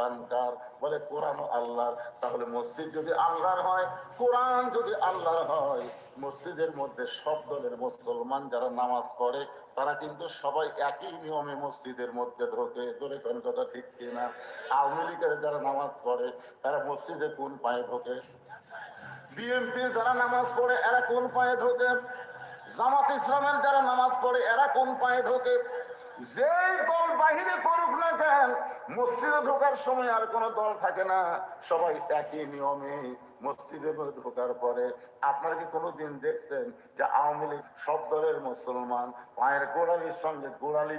কোরআন কার বলে কোরআন আল্লাহর। তাহলে মসজিদ যদি আল্লাহর হয়, কোরআন যদি আল্লাহর হয়, মসজিদের মধ্যে সব দলের মুসলমান যারা নামাজ পড়ে, তারা কিন্তু সবাই একই নিয়মে মসজিদের মধ্যে ঢোকে। ধরে কোন কথা ঠিক কিনা? আওয়ামী লীগের যারা নামাজ পড়ে, তারা মসজিদে কোন পায়ে ঢোকে? বিএনপির যারা নামাজ পড়ে, এরা কোন পায়ে ঢোকে? জামাত ইসলামের যারা নামাজ পড়ে, এরা কোন পায়ে ঢোকে? যে দল বাহিরে করুক না কেন, মসজিদে ঢোকার সময় আর কোনো দল থাকে না। সবাই একই নিয়মে মসজিদে ঢোকার পরে, আপনারা কি কোনো দিন দেখছেন যে আওয়ামী লীগ সব দলের মুসলমান, পায়ের গোড়ালির সঙ্গে গোড়ালি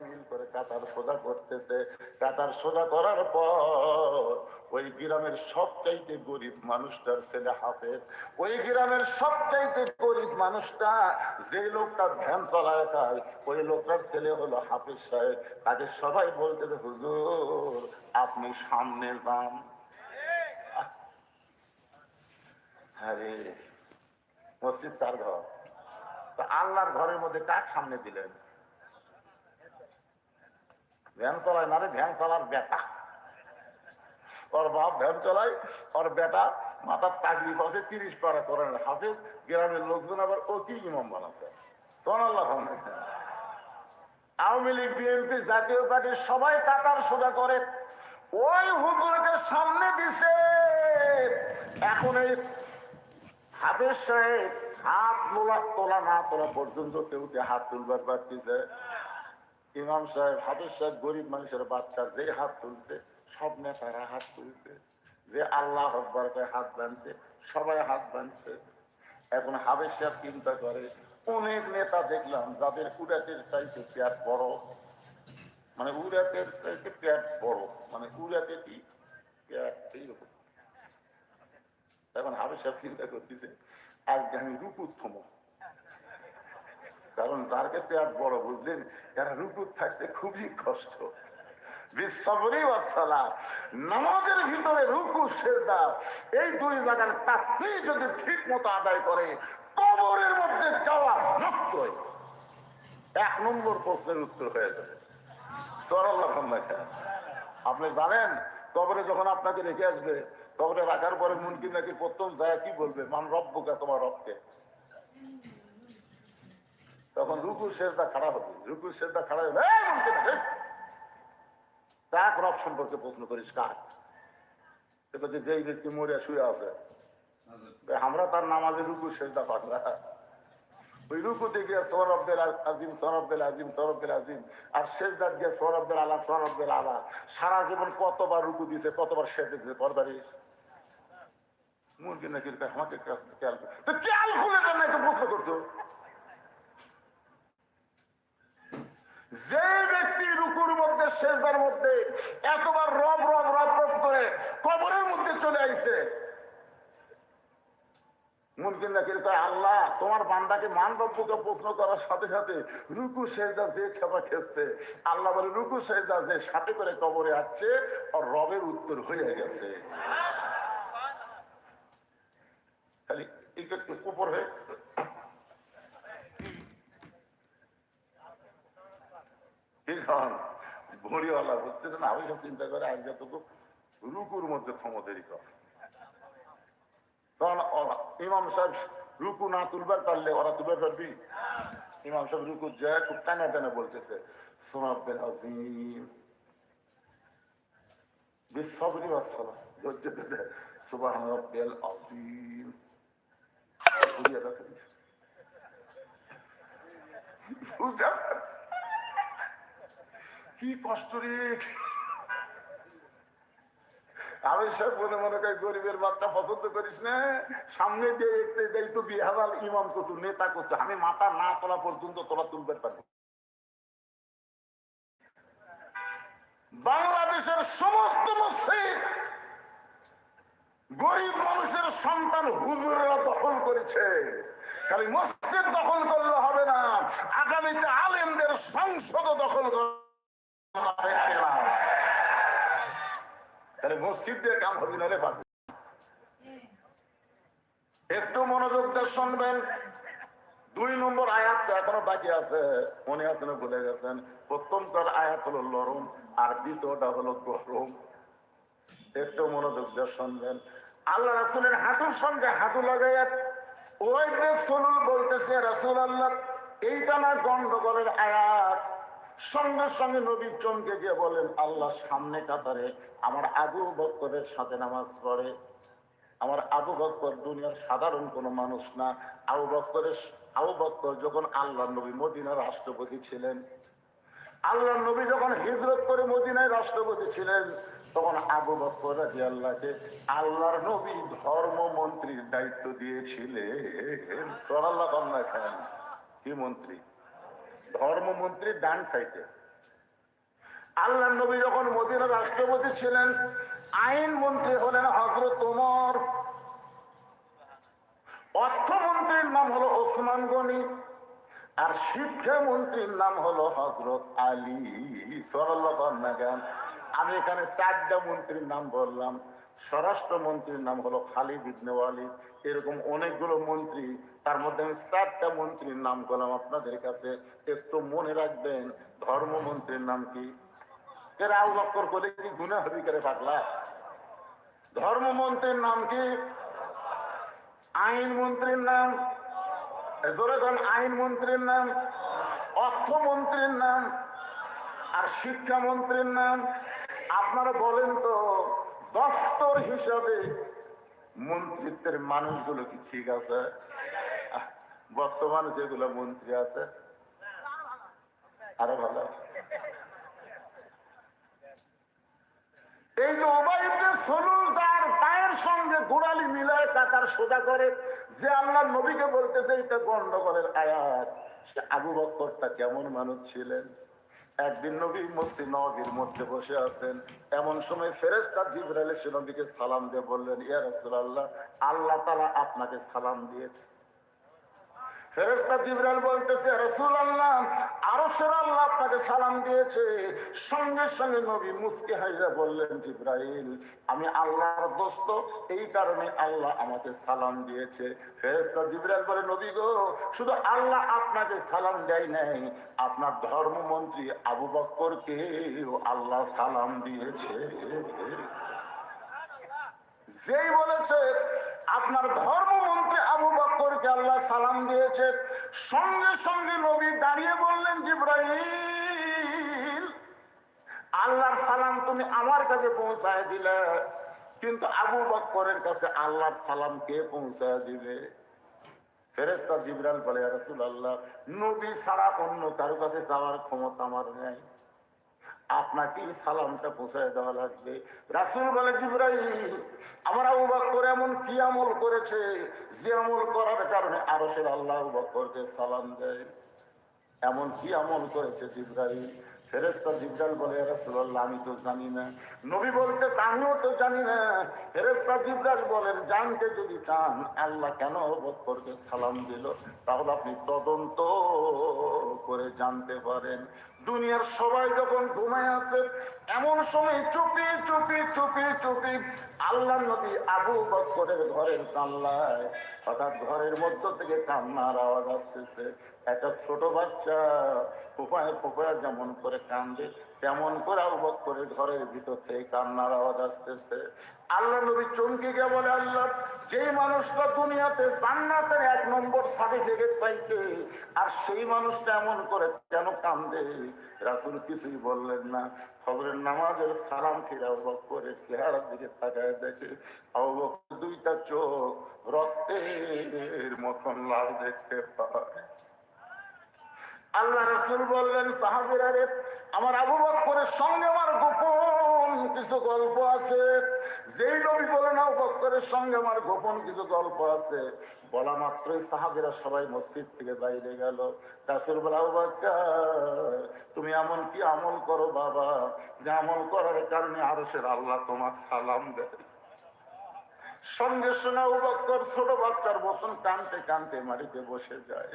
করে কাতার সোজা করতেছে। কাতার সোজা করার পর ওই গ্রামের সবচাইতে গরিব মানুষটার ছেলে হাফেজ। ওই গ্রামের সবচাইতে গরিব মানুষটা যে লোকটা ভ্যান চালায় খায়, ওই লোকটার ছেলে হলো হাফেজ সাহেব। তাকে সবাই বলতেছে হুজুর, আপনি সামনে যান। আরে, মসজিদ তার ঘর? তো আল্লাহর ঘরের মধ্যে কাক সামনে দিলেন? ভ্যান চালায় না রে, ভ্যান চালার বেটা। ওর বাপ ভ্যান চালায়, ওর বেটা মাথার তাকরি পাশে তিরিশ পারা করেন হাফিজ, গ্রামের লোকজন আবার কি ইমাম বানাচ্ছে সোন আল্লাহ আওয়ামী লীগ, বিএনপি জাতীয় পার্টি সবাই কাতার সোজা করে। ওই হুজুরকে সামনে দিছে। এখন এই হাফেজ সাহেব হাত মোলা তোলা না তোলা পর্যন্ত কেউ হাত তুলবার পারতেছে? ইমাম সাহেব হাফিজ সাহেব গরিব মানুষের বাচ্চা, যে হাত তুলছে, সব নেতারা হাত তুলছে। যে আল্লাহ আকবর করে হাত বানছে সবাই হাত বানছে এখন হাফিজ সাহেব চিন্তা করে, অনেক নেতা দেখলাম যাদের উড়াতের চাইতে পেট বড়। মানে উড়াতের চাইতে পেট বড়। মানে উড়াতে কি? পেট এইরকম। এখন হাফিজ সাহেব চিন্তা করতেছে, আজকে আমি রুকুর কারণ যারকে পেট বড় বুঝলেন, এরা রুকুর থাকতে খুবই কষ্ট। নামাজের ভিতরে রুকু, সেজদা, এই দুই জায়গার তাসবি যদি ঠিক মতো আদায় করে, কবরের মধ্যে যাওয়া নষ্টই এক নম্বর প্রশ্নের উত্তর হয়ে যাবে। আপনি জানেন, কবরে যখন আপনাকে রেখে আসবে, কবরে রাখার পরে মুনকি নাকি প্রথম যায়, কি বলবে? মান রব্বকে, তোমার রবকে। তখন রুকুর শেষদা খাড়া হবে। রুকুর শেষদা খাড়া হবে। "এই, মুনকি কাক রব সম্পর্কে প্রশ্ন করিস কাক সে বলছে যেই ব্যক্তি মরে শুয়ে আছে। আমরা তার নামাজে রুকু শেষদা পাকলা ওই রুকুতে গিয়ে সৌরভের আজিম সৌরভের আজিম সৌরভের আজিম। আর শেষ শেষদার গিয়ে সৌরভের আলা সৌরভের আলা। সারা জীবন কতবার রুকু দিছে কতবার শেষ দিছে করবারিস মুরগি নাকি আমাকে খেয়াল তো খেয়াল খুলে নাই তো প্রশ্ন করছ। যে ব্যক্তি রুকুর মধ্যে শেষদার মধ্যে এতবার রব রব রব রব করে কবরের মধ্যে চলে আইছে। কয়, আল্লাহ, তোমার বান্দাকে মান প্রশ্ন করার সাথে সাথে রুকু শেষদা যে খেপা খেচ্ছে আল্লাহ বলে, রুকু শেষদা যে সাথে করে কবরে আসছে, আর রবের উত্তর হয়ে গেছে। খালি উপর হয়ে এখন ভরিওয়ালা বুঝতেছে আমি সব চিন্তা করে আগে তো রুকুর মধ্যে ক্ষমতারি কর। তখন ইমাম সাহেব রুকু না তুলবার পারলে ওরা তুলবে পারবি ইমাম সাহেব রুকু যায় খুব টানা টানা বলতেছে সোনাবের আজিম বিশ্বরি বাসলা ধৈর্য ধরে সুবাহ রব্বেল আজিম ঘুরিয়ে রাখে কি কষ্ট রে? আমি সব মনে মনে করি গরিবের বাচ্চা পছন্দ করিস না? সামনে দিয়ে দেখতে দেই তো বিহারাল ইমাম নেতা আমি মাথা না তোলা পর্যন্ত বাংলাদেশের সমস্ত মসজিদ গরিব মানুষের সন্তান হুজুরেরা দখল করেছে। খালি মসজিদ দখল করলে হবে না। আগামীতে আলেমদের সংসদ দখল করতে তাহলে মসজিদ দিয়ে কাম হবে না রে পাবে একটু মনোযোগ দিয়ে শুনবেন। দুই নম্বর আয়াত এখনও বাকি আছে, মনে আছে না ভুলে গেছেন? আয়াত হলো লরম আর দ্বিতীয়টা হলো গরম। একটু মনোযোগ দিয়ে শুনবেন। আল্লাহ রাসুলের হাঁটুর সঙ্গে হাঁটু লাগাইয়া, ওই বলতেছে রাসুল আল্লাহ এইটা না গন্ডগোলের আয়াত। সঙ্গে সঙ্গে নবী চমকে গিয়ে বলেন, আল্লাহ সামনে কাতারে আমার আবু বক্করের সাথে নামাজ পড়ে। আমার আবু বক্কর দুনিয়ার সাধারণ কোনো মানুষ না। আবু বক্করের আবু বক্কর যখন আল্লাহ নবী মদিনার রাষ্ট্রপতি ছিলেন আল্লাহ নবী যখন হিজরত করে মদিনায় রাষ্ট্রপতি ছিলেন, তখন আবু বক্কর আল্লাহকে আল্লাহর নবী ধর্ম মন্ত্রীর দায়িত্ব দিয়েছিলেন। সরাল্লাহ কন্যা কি মন্ত্রী? ধর্মমন্ত্রী ডান সাইডে। আল্লাহ নবী যখন মদিনার রাষ্ট্রপতি ছিলেন, আইন মন্ত্রী হলেন হজরত ওমর। অর্থমন্ত্রীর নাম হলো ওসমান গনি, আর শিক্ষামন্ত্রীর নাম হলো হজরত আলী সরল্লাহান আমি এখানে চারটা মন্ত্রীর নাম বললাম। স্বরাষ্ট্রমন্ত্রীর নাম হলো খালিদ ইবনে ওয়ালিদ। এরকম অনেকগুলো মন্ত্রী তার মধ্যে আমি চারটা মন্ত্রীর নাম করলাম। আপনাদের কাছে একটু মনে রাখবেন ধর্মমন্ত্রীর নাম কি? কি গুণা হবি করে নাম কি? আইন মন্ত্রীর নাম? আইন মন্ত্রীর নাম? অর্থমন্ত্রীর নাম? আর শিক্ষামন্ত্রীর নাম? আপনারা বলেন তো, দফতর হিসাবে মন্ত্রিত্বের মানুষগুলো কি ঠিক আছে? বর্তমানে যেগুলো মন্ত্রী আছে, আরও ভালো। এই যে ওবাইবনে সলুল তার পায়ের সঙ্গে গোড়ালি মিলায় কাতার সোজা করে, যে আল্লাহ নবীকে বলতেছে, এটা গন্ডগোলের আয়াত। সে আবু বক্করটা কেমন মানুষ ছিলেন? একদিন নবী মসজিদ নবীর মধ্যে বসে আছেন। এমন সময় ফেরেস্তা জিবরাইল সে নবীকে সালাম দিয়ে বললেন, ইয়া রাসূলুল্লাহ, আল্লাহ তাআলা আপনাকে সালাম দিয়েছে। ফেরেস্তা জিবরাইল বলতেছে রসুল আল্লাহ আরও আল্লাহ আপনাকে সালাম দিয়েছে। সঙ্গে সঙ্গে নবী মুস্কি বললেন, জিব্রাইল, আমি আল্লাহর দোস্ত, এই কারণে আল্লাহ আমাকে সালাম দিয়েছে। ফেরেস্তা জিব্রাইল বলে, নবী গো, শুধু আল্লাহ আপনাকে সালাম দেয় নাই, আপনার ধর্মমন্ত্রী আবু বক্করকে আল্লাহ সালাম দিয়েছে। যেই বলেছে আপনার ধর্ম ধর্মমন্ত্রী আবু বক্করকে আল্লাহ সালাম দিয়েছে সঙ্গে সঙ্গে নবী দাঁড়িয়ে বললেন জিব্রাহিম আল্লাহর সালাম তুমি আমার কাছে পৌঁছায় দিলে। কিন্তু আবু বক্করের কাছে আল্লাহর সালাম কে পৌঁছায় দিবে? ফেরেস্তা জিবরাল বলে রসুল আল্লাহ নবী ছাড়া অন্য কারও কাছে যাওয়ার ক্ষমতা আমার নেই। আপনাকে সালামটা পৌঁছায় দেওয়া লাগবে। রাসুল বলে জিব্রাহিম আমরা আবু বক্কর এমন কি আমল করেছে যে আমল করার কারণে আরও সে আল্লাহ আবু বক্করকে সালাম দেয়? এমন কি আমল করেছে জিব্রাহিম ফেরেস্তা জিব্রাল বলে রাসূলুল্লাহ, আমি তো জানি না। নবী বলতে আমিও তো জানি না। ফেরেস্তা জিব্রাল বলেন জানতে যদি চান, আল্লাহ কেন বক্করকে সালাম দিল, তাহলে আপনি তদন্ত করে জানতে পারেন। দুনিয়ার সবাই যখন ঘুমায় আছে, এমন সময় চুপি চুপি চুপি চুপি আল্লাহ নবী আবু বক্করের ঘরের জানলায় হঠাৎ ঘরের মধ্য থেকে কান্নার আওয়াজ আসতেছে। একটা ছোট বাচ্চা ফোফায় ফোফায় যেমন করে কান্দে তেমন করে আবু বক্করের ঘরের ভিতর থেকে কান্নার আওয়াজ আসতেছে। আল্লাহ নবী চমকে গিয়ে বলে, আল্লাহ যে মানুষটা দুনিয়াতে জান্নাতের এক নম্বর সার্টিফিকেট পাইছে, আর সেই মানুষটা এমন করে কেন কান্দে? রাসুল কিছুই বললেন না। খবরের নামাজের সালাম ফিরে বক্করের চেহারার দিকে তাকায় দেখে দুইটা চোখ রক্তের মতন লাল দেখতে পায়। আল্লাহ রসুল বললেন, সাহাবিরা রে, আমার আবু বক্করের সঙ্গে আমার গোপন কিছু গল্প আছে। যেই নবী বলেন, আবু বক্করের সঙ্গে আমার গোপন কিছু গল্প আছে। বলা মাত্রই সাহাবিরা সবাই মসজিদ থেকে বাইরে গেল। রাসুল বলে, আবু বক্কর, তুমি এমন কি আমল করো বাবা, যে আমল করার কারণে আরও সে আল্লাহ তোমার সালাম দেয়? সঙ্গে সঙ্গে আবু বক্কর ছোট বাচ্চার মতন কানতে কানতে মাটিতে বসে যায়।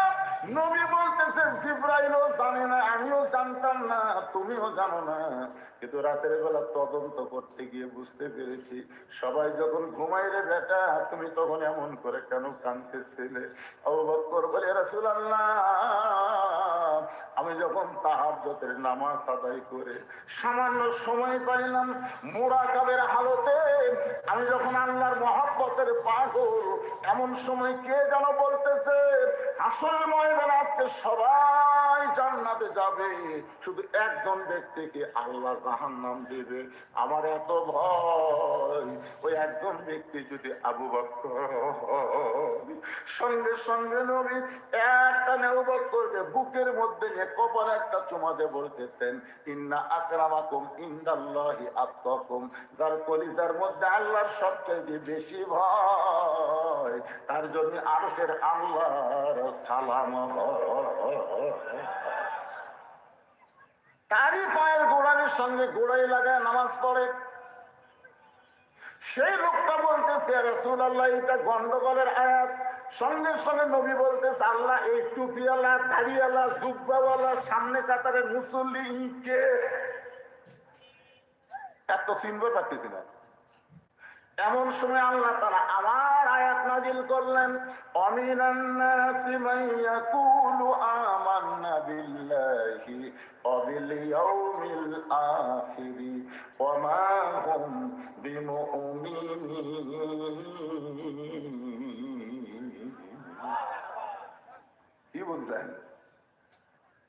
নবী বলতেছে জিব্রাইলও জানে না, আমিও জানতাম না তুমিও জানো না। কিন্তু রাতের বেলা তদন্ত করতে গিয়ে বুঝতে পেরেছি, সবাই যখন ঘুমাই রে বেটা, তুমি তখন এমন করে কেন কানতেছিলে অবকর বলে রাসূলুল্লাহ, আমি যখন তাহাজ্জুদের নামাজ আদায় করে সামান্য সময় পাইলাম মোড়া মোরাকাবের হালতে, আমি যখন আল্লাহর মহব্বতের পাগল, এমন সময় কে যেন বলতেছে, হাসরের ময়দানে আজকে সবাই জান্নাতে যাবে। শুধু একজন ব্যক্তিকে আল্লাহ জাহান্নাম দেবে। আমার এত ভয়। ওই একজন ব্যক্তি যদি আবু বক্কর সঙ্গে সঙ্গে নবী একটা নেউ বক্করকে বুকের মধ্যে নিয়ে কপালে একটা চুমাতে বলতেছেন, ইন্না আকরামাকুম ইন্দাল্লাহি আত্মাকুম যার কলিজার মধ্যে আল্লাহর সবচেয়ে বেশি ভয়, তার জন্য আরশের আল্লাহর সালাম হয়। তারই পায়ের গোড়ালির সঙ্গে গোড়াই লাগায় নামাজ পড়ে। সেই লোকটা বলতেছে রসুল আল্লাহ এটা গন্ডগোলের আয়াত। সঙ্গে সঙ্গে নবী বলতেছে, আল্লাহ, এই টুপিওয়ালা, দাড়িওয়ালা দুব্বাওয়ালা সামনে কাতারে মুসল্লি কে এত চিনতে পারতেছি না। এমন সময় আল্লাহ তারা আবার আয়াত নাজিল করলেন, অমিনান নাসি মান আমান্না বিল্লাহি ইয়াউমিল আখিরি হুম বিমুমিনিন। কি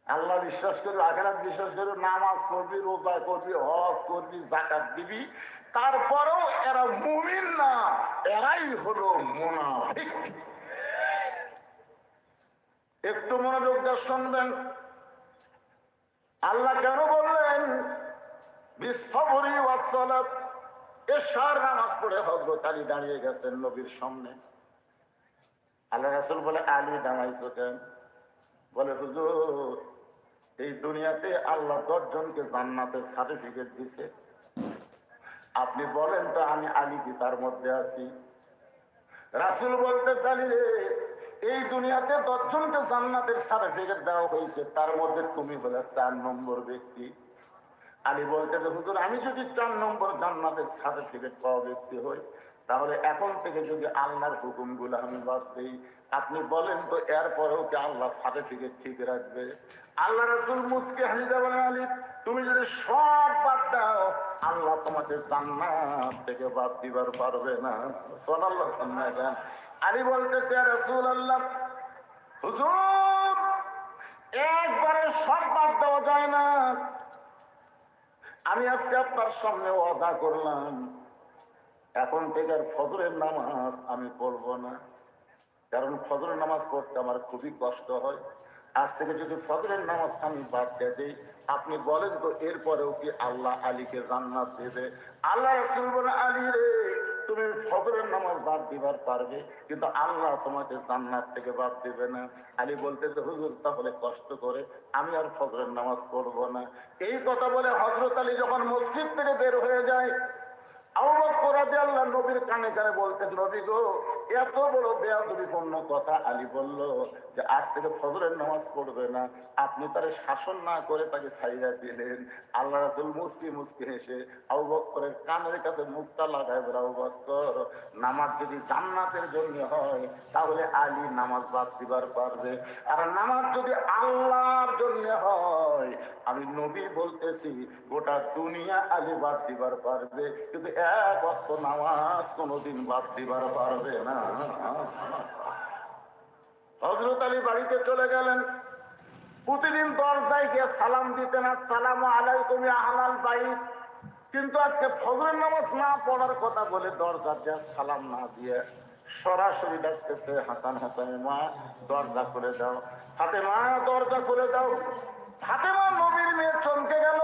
আল্লাহ বিশ্বাস করবি, আখেরাত বিশ্বাস করবি, নামাজ পড়বি, রোজা করবি, হজ করবি জাকাত দিবি তারপরেও এরা মুমিন না, এরাই হলো মুনাফিক। একটু মনোযোগ দিয়ে শুনবেন। আল্লাহ কেন বললেন বিশ্বরি ওয়াসসালাত এশার নামাজ পড়ে হজরত আলী দাঁড়িয়ে গেছেন নবীর সামনে। আল্লাহ রাসূল বলে, আলী দাঁড়াইছো কেন? বলে, হুজুর, এই দুনিয়াতে আল্লাহ দশ জনকে জান্নাতের সার্টিফিকেট দিছে। আপনি বলেন তো, আমি আলী কি তার মধ্যে আছি? রাসুল বলতে চালি রে, এই দুনিয়াতে দশজনকে জান্নাতের সার্টিফিকেট দেওয়া হয়েছে, তার মধ্যে তুমি হলে চার নম্বর ব্যক্তি। আলী বলতে হুজুর, আমি যদি চার নম্বর জান্নাতের সার্টিফিকেট পাওয়া ব্যক্তি হই তাহলে এখন থেকে যদি আল্লাহর হুকুম হুকুমগুলো আমি বাদ দিই, আপনি বলেন তো এরপরেও কি আল্লাহ সার্টিফিকেট ঠিক রাখবে? আল্লাহ রসুল মুসকে হামিদা বলেন, আলী, তুমি যদি সব বাদ দাও, আল্লাহ তোমাকে জান্নাত থেকে বাদ দিবার পারবে না। সোনাল্লাহ দেন আলী বলতেছে রসুল আল্লাহ হুজুর, একবারে সব বাদ দেওয়া যায় না। আমি আজকে আপনার সামনে ওয়াদা করলাম এখন থেকে আর ফজরের নামাজ আমি পড়ব না। কারণ ফজরের নামাজ পড়তে আমার খুবই কষ্ট হয়। আজ থেকে যদি ফজরের নামাজ আমি বাদ দিয়ে দিই, আপনি বলেন তো এরপরেও কি আল্লাহ আলীকে জান্নাত দেবে? আল্লাহ আলী রে, তুমি ফজরের নামাজ বাদ দিবার পারবে, কিন্তু আল্লাহ তোমাকে জান্নাত থেকে বাদ দিবে না। আলী বলতে যে হুজুর, তাহলে কষ্ট করে আমি আর ফজরের নামাজ পড়ব না। এই কথা বলে হজরত আলী যখন মসজিদ থেকে বের হয়ে যায় কানে বলতেছে গো, এত বড় কথা আলী আজ থেকে ফজরের নামাজ পড়বে না। আপনি তারে শাসন না করে তাকে আল্লাহ হেসে কানের কাছে মুখটা লাগায় নামাজ যদি জান্নাতের জন্য হয়, তাহলে আলী নামাজ বাদ দিবার পারবে। আর নামাজ যদি আল্লাহর জন্য হয়, আমি নবী বলতেছি, গোটা দুনিয়া আলী বাদ দিবার পারবে। কিন্তু এক নামাজ কোনোদিন বাদ দিবার পারবে না। হজরত আলী বাড়িতে চলে গেলেন। প্রতিদিন দরজায় গিয়ে সালাম দিতেন সালাম আলাইকুম আহলাল বাইত। কিন্তু আজকে ফজরের নামাজ না পড়ার কথা বলে দরজা দিয়ে সালাম না দিয়ে সরাসরি ডাকতেছে, হাসান হাসানের মা, দরজা করে দাও। হাতে মা দরজা করে দাও। ফাতেমা নবীর মেয়ে চমকে গেল।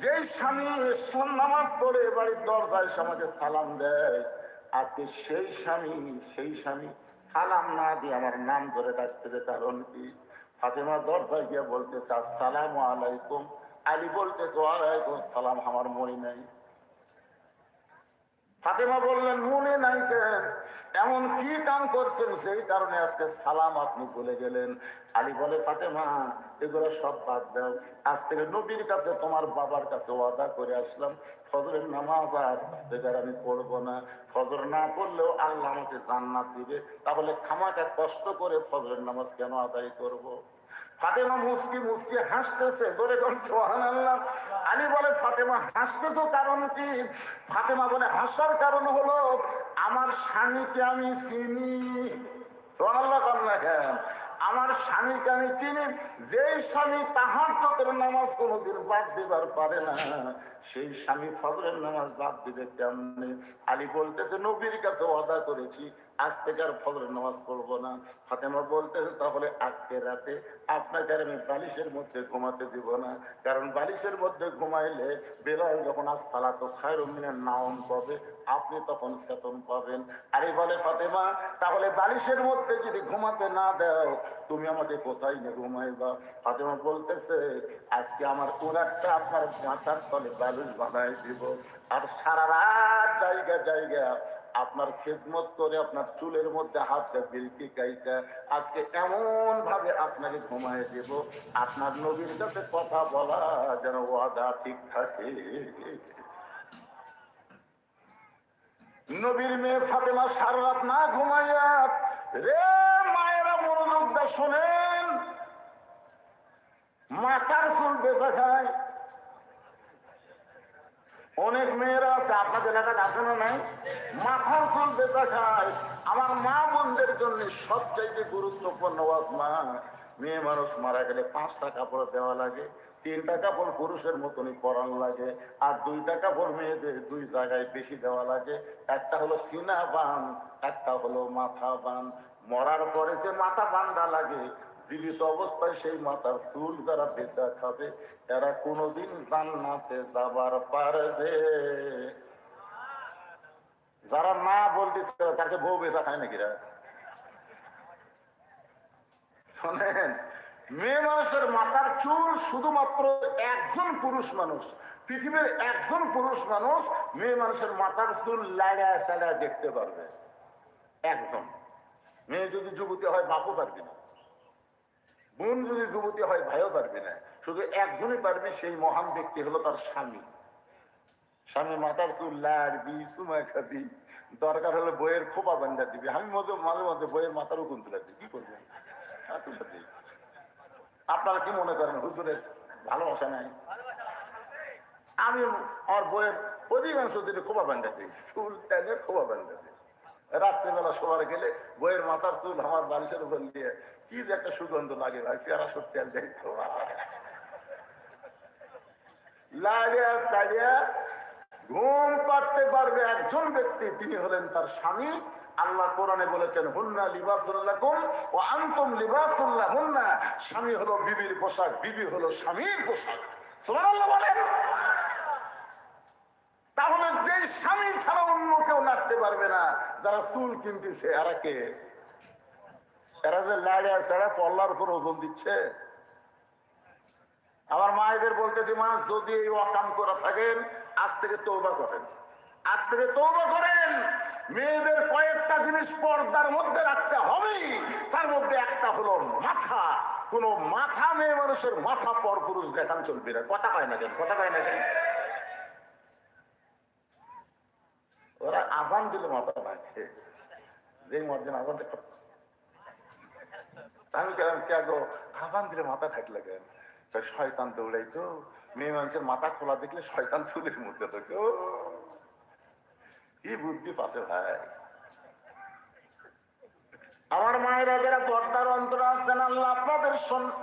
যেই স্বামী নামাজ পড়ে বাড়ির দরজায় আমাকে সালাম দেয়, আজকে সেই স্বামী সেই স্বামী সালাম না দিয়ে আমার নাম ধরে ডাকতেছে কারণ কি? ফাতেমা দরজায় গিয়ে বলতেছে, আসসালাম আলাইকুম। আলী বলতেছে, ওয়ালাইকুম সালাম, আমার মনে নাই। ফাতেমা বললেন, মনে নাই কেন? এমন কি কাম করছেন? সেই কারণে আজকে সালাম আপনি বলে গেলেন। আলী বলে, ফাতেমা, এগুলো সব বাদ দাও। আজ থেকে নবীর কাছে, তোমার বাবার কাছে ওয়াদা করে আসলাম। ফজরের নামাজ আর আজ থেকে আমি পড়ব না। ফজর না পড়লেও আল্লাহ আমাকে জান্নাত দিবে। তাহলে খামাকে কষ্ট করে ফজরের নামাজ কেন আদায় করব। ফাতেমা মুসকি মুসকি হাসতেছে ধরে কোন সোহান আল্লাহ আলী বলে, ফাতেমা, হাসতেছো কারণ কি? ফাতেমা বলে, হাসার কারণ হলো, আমার স্বামীকে আমি চিনি। আমার স্বামীকে আমি চিনি যে স্বামী তাহার চোখের নামাজ কোনোদিন বাদ দিবার পারে না। সেই স্বামী ফজরের নামাজ বাদ দিবে কেমনে? আলী বলতেছে, নবীর কাছে ওয়াদা করেছি, আজ থেকে আর ফজরের নামাজ পড়ব না। ফাতেমা বলতেছে, তাহলে আজকে রাতে আপনাকে আর আমি বালিশের মধ্যে ঘুমাতে দিব না। কারণ বালিশের মধ্যে ঘুমাইলে বেলাল যখন আজ সালাতো খায়ের মিনের নাম পাবে আপনি তখন চেতন পাবেন। আরে বলে ফাতেমা, তাহলে বালিশের মধ্যে যদি ঘুমাতে না দাও, তুমি আমাকে কোথায় নিয়ে ঘুমাইবা? ফাতেমা বলতেছে, আজকে আমার কোরআনটা আপনার মাথার তলে বালিশ বানাই দিব। আর সারা রাত জায়গা জায়গা আপনার খেদমত করে আপনার চুলের মধ্যে হাত দেয় বিলকি গাইটা আজকে এমন ভাবে আপনাকে ঘুমায় দেব। আপনার নবীর কাছে কথা বলা যেন ওয়াদা ঠিক থাকে। নবীর মেয়ে ফাতেমা সারা রাত না ঘুমাইয়া, রে মায়েরা মনোযোগ দা শোনেন। মাথার চুল বেচা খায়। অনেক মেয়েরা আছে, আপনাদের এলাকায় আছে না নাই? মাথার চুল বেচা খায়। আমার মা বোনদের জন্য সবচাইতে গুরুত্বপূর্ণ ওয়াজ মা। মেয়ে মানুষ মারা গেলে পাঁচটা কাপড় দেওয়া লাগে। তিনটা কাপড় পুরুষের মতনই পরান লাগে, আর দুইটা কাপড় মেয়েদের দুই জায়গায় বেশি দেওয়া লাগে। একটা হলো সিনা বান, একটা হলো মাথা বান। মরার পরে যে মাথা বান্ধা লাগে, জীবিত অবস্থায় সেই মাথার চুল যারা বেচা খাবে, এরা কোনোদিন জান্নাতে যাবার পারবে। যারা না বলতেছে তাকে বউ বেচা খায় নাকি শোনেন মেয়ে মানুষের মাথার চুল শুধুমাত্র একজন পুরুষ মানুষ, পৃথিবীর একজন পুরুষ মানুষ মেয়ে মানুষের মাথার চুল লাড়া সাড়া দেখতে পারবে। একজন। মেয়ে যদি যুবতী হয়, বাপও পারবে না। বোন যদি যুবতী হয়, ভাইও পারবে না। শুধু একজনই পারবে, সেই মহান ব্যক্তি হলো তার স্বামী। স্বামী মাথার চুল লাড়বি, চুমা খাবি। দরকার হলে বইয়ের খোপা বান্ধা দিবি। আমি মধ্যে মাঝে মধ্যে বইয়ের মাথারও তুলে দিই। কি করব। আপনারা কি মনে করেন হুজুরের ভালোবাসা নাই? আমি আমার বইয়ের অধিকাংশ দিনে খোপা বান্ধা দিই, চুল টেনে খোপা বান্ধা দিই। রাত্রিবেলা শোবার গেলে বইয়ের মাথার চুল আমার বালিশের উপর দিয়ে কি যে একটা সুগন্ধ লাগে ভাই, পেয়ারা সব তেল দেয় সারিয়া ঘুম পাড়তে পারবে একজন ব্যক্তি, তিনি হলেন তার স্বামী। আল্লাহ কোরআনে বলেছেন, হুন্না লিবাসুল্লাকুম ও আন্তম লিবাসুল্লাহ হুন্না স্বামী হলো বিবির পোশাক, বিবি হলো স্বামীর পোশাক। সুবহানাল্লাহ বলেন। তাহলে যে স্বামী ছাড়া অন্য কেউ নাড়তে পারবে না, যারা চুল কিনতেছে, এরা কে? এরা যে লাড়িয়া ছাড়া পল্লার উপর ওজন দিচ্ছে? আমার মায়েদের বলতেছি মা যদি এই অকাম করা থাকেন, আজ থেকে তৌবা করেন। আজ থেকে তৌবা করেন। মেয়েদের কয়েকটা জিনিস পর্দার মধ্যে রাখতে হবে তার মধ্যে একটা হলো মাথা। কোন মাথা মেয়ে মানুষের, মাথা পর পুরুষ দেখান চলবে না। কথা কয় না কেন? কথা কয় না কেন? ওরা আজান দিলে মাথা রাখে যে মধ্যে দেখো আমি কেন, কে গো? আজান দিলে মাথা ঠাকলে কেন? শয়তান দৌড়াই তো মেয়ে মানুষের মাথা খোলা দেখলে শয়তান চুলের মধ্যে থাকে কি বুদ্ধি পাশে ভাই আমার মায়েরা যারা পর্দার অন্তর আছেন আল্লাহ আপনাদের শোন-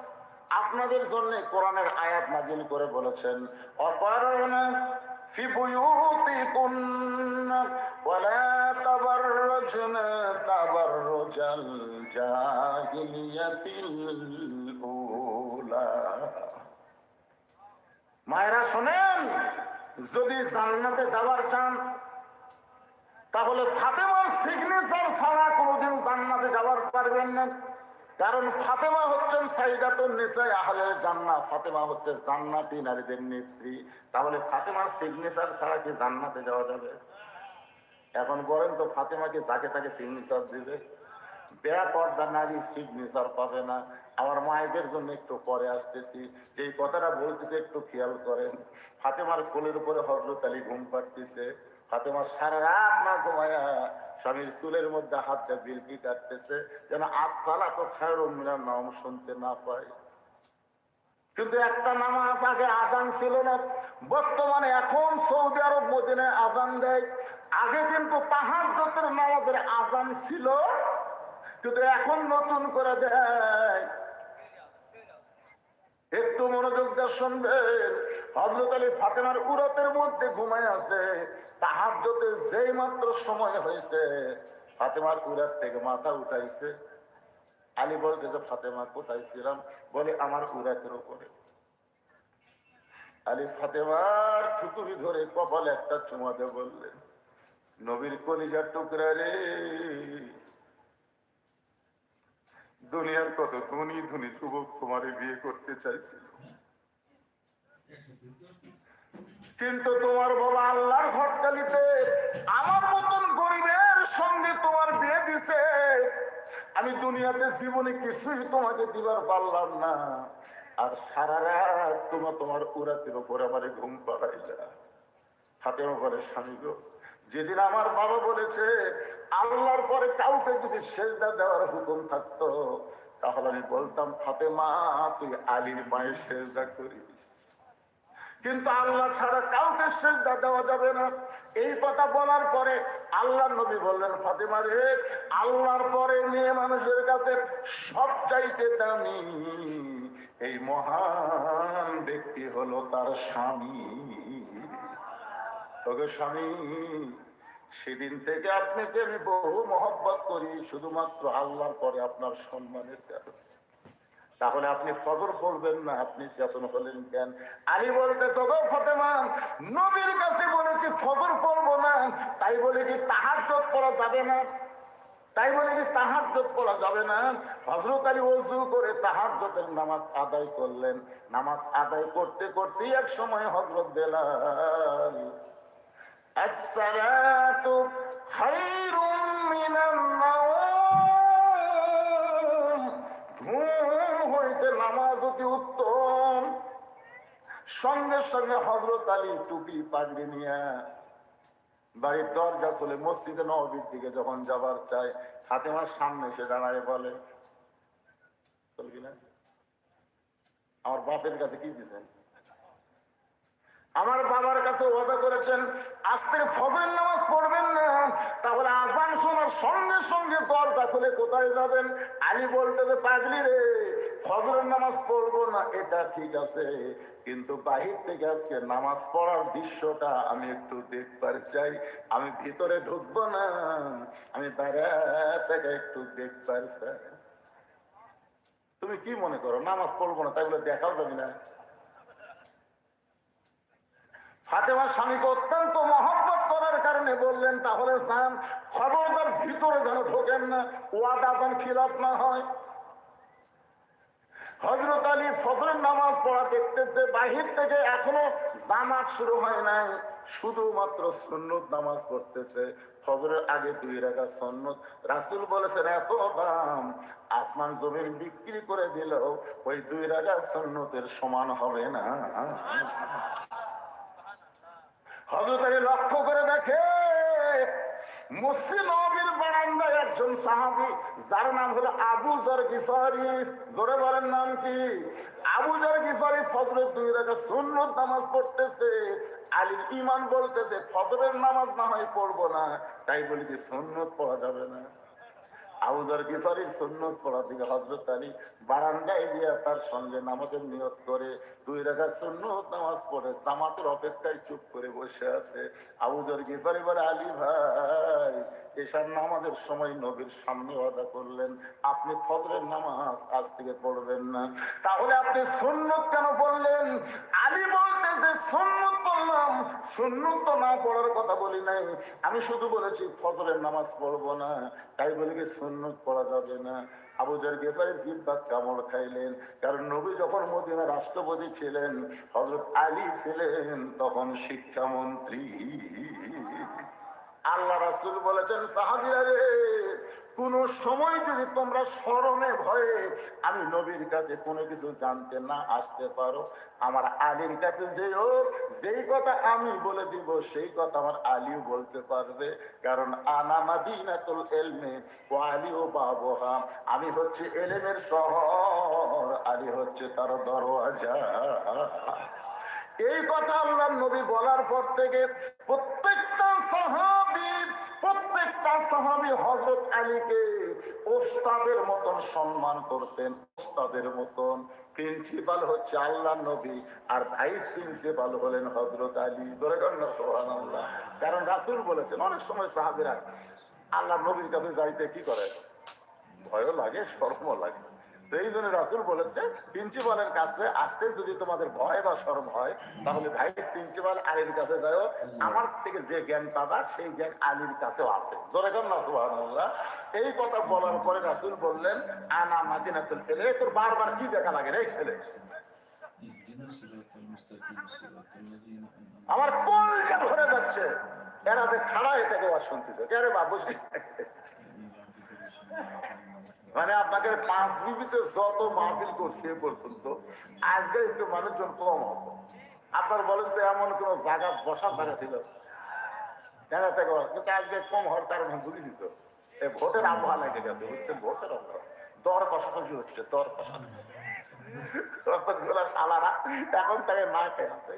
আপনাদের জন্য কোরআনের আয়াত নাজিল করে বলেছেন অপরনা في بيوتكن ولا تبرجن تبرج الجاهلية الأولى মায়েরা শোনেন যদি জান্নাতে যাওয়ার চান তাহলে ফাতেমার সিগনেচার ছাড়া কোনোদিন জান্নাতে যাওয়ার পারবেন না। কারণ ফাতেমা হচ্ছেন সাইদাতুন নিসাই আহলে জান্নাত ফাতেমা হচ্ছে জান্নাতি নারীদের নেত্রী। তাহলে ফাতেমার সিগনেচার ছাড়া কি জান্নাতে যাওয়া যাবে? এখন বলেন তো ফাতেমাকে যাকে তাকে সিগনেচার দিবে? বেয়া পর্দা নারী সিগনেচার পাবে না। আমার মায়েদের জন্য একটু পরে আসতেছি। যে কথাটা বলতেছে একটু খেয়াল করেন। ফাতেমার কোলের উপরে হজরত আলী ঘুম পাড়তেছে। ফাতেমা সারা রাত না ঘুমায়া স্বামীর চুলের মধ্যে হাত দিয়ে বিলকি কাটতেছে। যেন আসসালা তো খায়ের নাম শুনতে না পায়। কিন্তু একটা নামাজ আগে আজান ছিল না। বর্তমানে এখন সৌদি আরব মদিনায় আজান দেয়। আগে কিন্তু তাহার নামাজের আজান ছিল। কিন্তু এখন নতুন করে দেয়, একটু মনোযোগ দিয়ে শুনবেন। হজরত আলী ফাতেমার উরতের মধ্যে ঘুমায় আছে। তাহার যতে যেই মাত্র সময় হয়েছে, ফাতেমার উরাত থেকে মাথা উঠাইছে। আলী বলতে যে, ফাতেমা, কোথায় ছিলাম? বলে, আমার উরাতের উপরে। আলী ফাতেমার থুতুরি ধরে কপালে একটা চুমা দিয়ে বললেন, নবীর কলিজার টুকরা রে দুনিয়ার কত ধনী ধনী যুবক তোমারে বিয়ে করতে চাইছিল কিন্তু তোমার বাবা আল্লাহর ঘটকালিতে আমার মতন গরিবের সঙ্গে তোমার বিয়ে দিছে। আমি দুনিয়াতে জীবনে কিছুই তোমাকে দিবার পারলাম না। আর সারা রাত তোমার তোমার উরাতের উপর আমার ঘুম পাড়াইলা ফাতেমা বলে স্বামী গো। যেদিন আমার বাবা বলেছে, আল্লাহর পরে কাউকে যদি সেজদা দেওয়ার হুকুম থাকতো, তাহলে আমি বলতাম, ফাতেমা, তুই আলীর পায়ে সেজদা করিস। কিন্তু আল্লাহ ছাড়া কাউকে সেজদা দেওয়া যাবে না। এই কথা বলার পরে আল্লাহ নবী বললেন, ফাতেমা রে, আল্লাহর পরে মেয়ে মানুষের কাছে সব চাইতে দামি এই মহান ব্যক্তি হলো তার স্বামী। তবে স্বামী, সেদিন থেকে আপনাকে আমি বহু মহব্বত করি, শুধুমাত্র আল্লাহর পরে আপনার সম্মানের কারণে তাহলে আপনি ফজর পড়বেন না, আপনি চেতন হলেন কেন? আলী বলতেছে গো ফতেমা, নবীর কাছে বলেছি ফজর পড়ব না। তাই বলে কি তাহার পড়া যাবে না? তাই বলে কি তাহার পড়া যাবে না? হজরত আলী ওজু করে তাহার নামাজ আদায় করলেন। নামাজ আদায় করতে, করতেই এক সময় হজরত বেলাল الصلاة خير من النوم ঘুম হইতে নামাজ অতি উত্তম সঙ্গে সঙ্গে হজরত আলী টুপি পাগড়ি নিয়ে বাড়ির দরজা খুলে মসজিদে নবীর দিকে যখন যাবার চায় ফাতেমার সামনে এসে দাঁড়ায় বলে চলবি না আমার বাপের কাছে কি দিছেন আমার বাবার কাছে ওয়াদা করেছেন আজ থেকে ফজরের নামাজ পড়বেন না। তাহলে আজান শোনার সঙ্গে সঙ্গে দরজা খুলে কোথায় যাবেন? আলী বলতে যে, পাগলি রে, ফজরের নামাজ পড়ব না। এটা ঠিক আছে, কিন্তু বাহির থেকে আজকে নামাজ পড়ার দৃশ্যটা আমি একটু দেখবার চাই। আমি ভিতরে ঢুকবো না, আমি বাইরে থেকে একটু দেখবার চাই। তুমি কি মনে করো, নামাজ পড়ব না তাই বলে দেখাও যাবি না। ফাতেমার স্বামীকে অত্যন্ত মহব্বত করার কারণে বললেন, তাহলে সান খবরদার ভিতরে যেন ঢোকেন না, ওয়াদা যেন খিলাফ না হয়। হজরত আলী ফজরের নামাজ পড়া দেখতেছে, বাহির থেকে এখনও জামাত শুরু হয় নাই, শুধুমাত্র সন্ন্যত নামাজ পড়তেছে। ফজরের আগে দুই রাখা সন্ন্যত রাসুল বলেছেন, এত দাম, আসমান জমিন বিক্রি করে দিলেও ওই দুই রাখা সন্ন্যতের সমান হবে না। হজরত লক্ষ্য করে দেখে মুসলিম নবীর বারান্দায় একজন সাহাবি, যার নাম হলো আবু জর গিফারি। ধরে বলেন নাম কি? আবু জর গিফারি ফজরের দুই রাখা সুন্নত নামাজ পড়তেছে। আলীর ইমান বলতেছে, ফজরের নামাজ না হয় পড়ব না। তাই বলি কি, সুন্নত পড়া যাবে না। আবুদার গিফারির সুন্নত পড়া থেকে হজরত আলী বারান্দায় গিয়া তার সঙ্গে নামাজের নিয়ত করে, দুই রেখা সুন্নত নামাজ পড়ে, জামাতের অপেক্ষায় চুপ করে বসে আছে। আবুদার গিফারি বলে, আলী ভাই এসার নামাজের সময় নবীর সামনে ওয়াদা করলেন, আপনি ফজরের নামাজ আজ থেকে পড়বেন না। তাহলে আপনি সুন্নত কেন বললেন আলী বলতে যে সুন্নত বললাম সুন্নত তো না পড়ার কথা বলি নাই। আমি শুধু বলেছি ফজরের নামাজ পড়ব না, তাই বলে কি সুন্নত পড়া যাবে না। আবুজার গেফারি জিব্বাত কামড় খাইলেন, কারণ নবী যখন মদিনা রাষ্ট্রপতি ছিলেন হজরত আলী ছিলেন তখন শিক্ষামন্ত্রী। আল্লাহ রাসুল বলেছেন, সাহাবিরা রে, কোন সময় যদি তোমরা স্মরণে ভয়ে আমি নবীর কাছে কোনো কিছু জানতে না আসতে পারো, আমার আলীর কাছে যেও, যেই কথা আমি বলে দিব, সেই কথা আমার আলীও বলতে পারবে। কারণ আনা মাদিনাতুল এলমে ও আলী ও বাবহা, আমি হচ্ছে এলেমের শহর, আলী হচ্ছে তার দরওয়াজা। এই কথা আল্লাহ নবী বলার পর থেকে প্রত্যেকটা সাহাবি প্রত্যেকটা সাহাবি হজরত আলীকে ওস্তাদের মতন সম্মান করতেন, ওস্তাদের মতন। প্রিন্সিপাল হচ্ছে আল্লাহ নবী, আর ভাইস প্রিন্সিপাল হলেন হজরত আলী। সোহান আল্লাহ কারণ রাসুল বলেছেন, অনেক সময় সাহাবিরা আল্লাহ নবীর কাছে যাইতে কি করে? ভয়ও লাগে, শরমও লাগে। এই জন্য রাসুল বলেছে, প্রিন্সিপালের কাছে আসতে যদি তোমাদের ভয় বা শরম হয়, তাহলে ভাই প্রিন্সিপাল আলীর কাছে যাও আমার থেকে যে জ্ঞান পাবা, সেই জ্ঞান আলীর কাছেও আছে। জোরে কর না সুবাহ এই কথা বলার পরে রাসুল বললেন, আনা মাদিনাতুল এলে তোর বারবার কি দেখা লাগে রে ছেলে? আমার কলজা ধরে যাচ্ছে। এরা যে খাড়া এটাকে আওয়াজ শুনতেছে কে রে বাবু? মানে আপনাকে পাঁচ বিবিতে যত মাহফিল করছে এ পর্যন্ত, আজকে একটু মানুষজন কম আছে। আপনার বলেন তো এমন কোন জায়গা বসার জায়গা ছিল? জায়গা থেকে কিন্তু আজকে কম হওয়ার কারণ বুঝেছি তো। এই ভোটের আবহাওয়া লেগে গেছে, বুঝছেন? ভোটের আবহাওয়া। দর কষাকষি হচ্ছে, দর কষাকষি। কতগুলো সালারা এখন তাকে না খেয়ে আছে।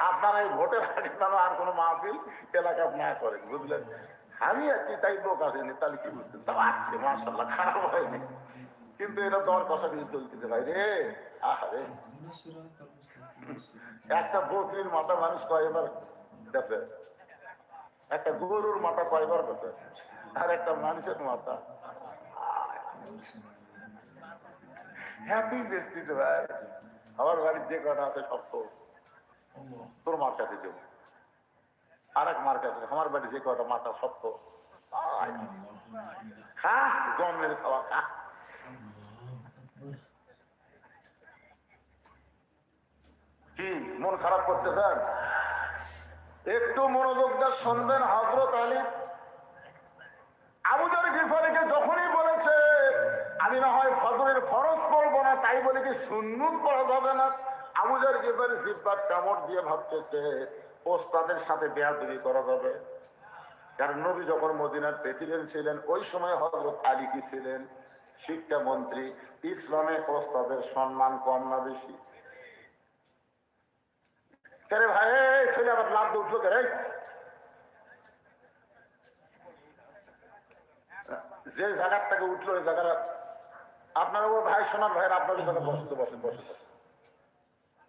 আপনারা এই ভোটের আগে যেন আর কোনো মাহফিল এলাকা না করেন, বুঝলেন? আমি আছি, তাই লোক আসেনি তাহলে কি বুঝতেন? তাও আছে মার্শাল্লাহ খারাপ হয়নি। কিন্তু এটা দর নিয়ে চলতেছে, ভাই রে। আহারে। একটা বকরির মাথা মানুষ কয়বার গেছে? একটা গরুর মাথা কয়বার গেছে? আর একটা মানুষের মাথা। হ্যাঁ বেস্তিতে ভাই। আমার বাড়ির যে কটা আছে সব তোর মার কাছে দেবো আর এক মার কাছে আমার বাড়ি যে কটা মাথা তো খা খাওয়া খা কি, মন খারাপ করতেছেন? একটু মনোযোগ দিয়ে শুনবেন হজরত আলী। আবুজার গিফারিকে যখনই বলেছে, আমি না হয় ফজরের ফরজ পড়ব না, তাই বলে কি সুন্নুত পড়া যাবে না? আবুজার গিফারি জিব্বাত কামড় দিয়ে ভাবতেছে, ওস্তাদের সাথে বেয়াদবি করা যাবে। কারণ নবী যখন মদিনার প্রেসিডেন্ট ছিলেন, ওই সময় হজরত আলী কি ছিলেন? শিক্ষামন্ত্রী। ইসলামে ওস্তাদের সম্মান কম না বেশি। কেরে ভাই ছেলে আবার লাভ উঠল কেরে যে জায়গার থেকে উঠল, ওই জায়গাটা আপনার ও ভাই, সোনার ভাইয়ের আপনার জায়গা বসতে, বসেন বসে বসে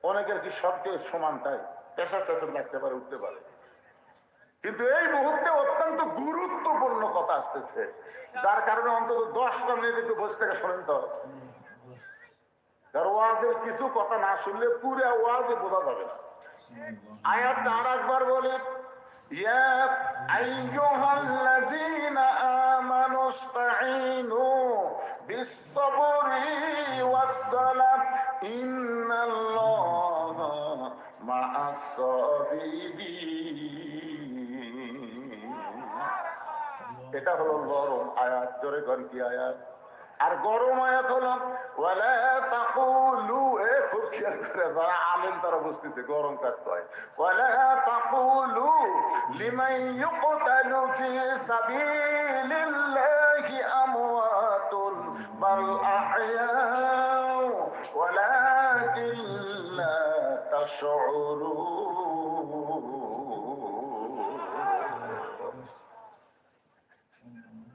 অনেকের কি সবকে সমান তাই? পেশা পেশা লাগতে পারে, উঠতে পারে। কিন্তু এই মুহূর্তে অত্যন্ত গুরুত্বপূর্ণ কথা আসতেছে। যার কারণে অন্তত দশটা মিনিট একটু বসে থেকে শোনেন তো। ওয়াজের কিছু কথা না শুনলে পুরো ওয়াজে বোঝা যাবে না। আয়াতটা আর একবার বলি ইয়া আইয়ুহাল্লাযীনা আমানু ইসতাঈনু বিস-সাবরি ওয়াস-সালাহ ইন্নাল্লাহা মা'আস-সাবিরিন এটা হলো গরম আয়াত। জোরে গন কি আয়াত? আর গরম আয়াত হলো ওয়ালা তাকুলু, এ খুব খেয়াল করে যারা আলেম তারা বুঝতেছে গরম কাটতে হয় ওয়ালা তাকুলু লিমান ইউকতালু ফি সাবিলিল্লাহি আমওয়াতুন বাল আহয়াউ, ওয়ালাকিন লা তাশউরুন।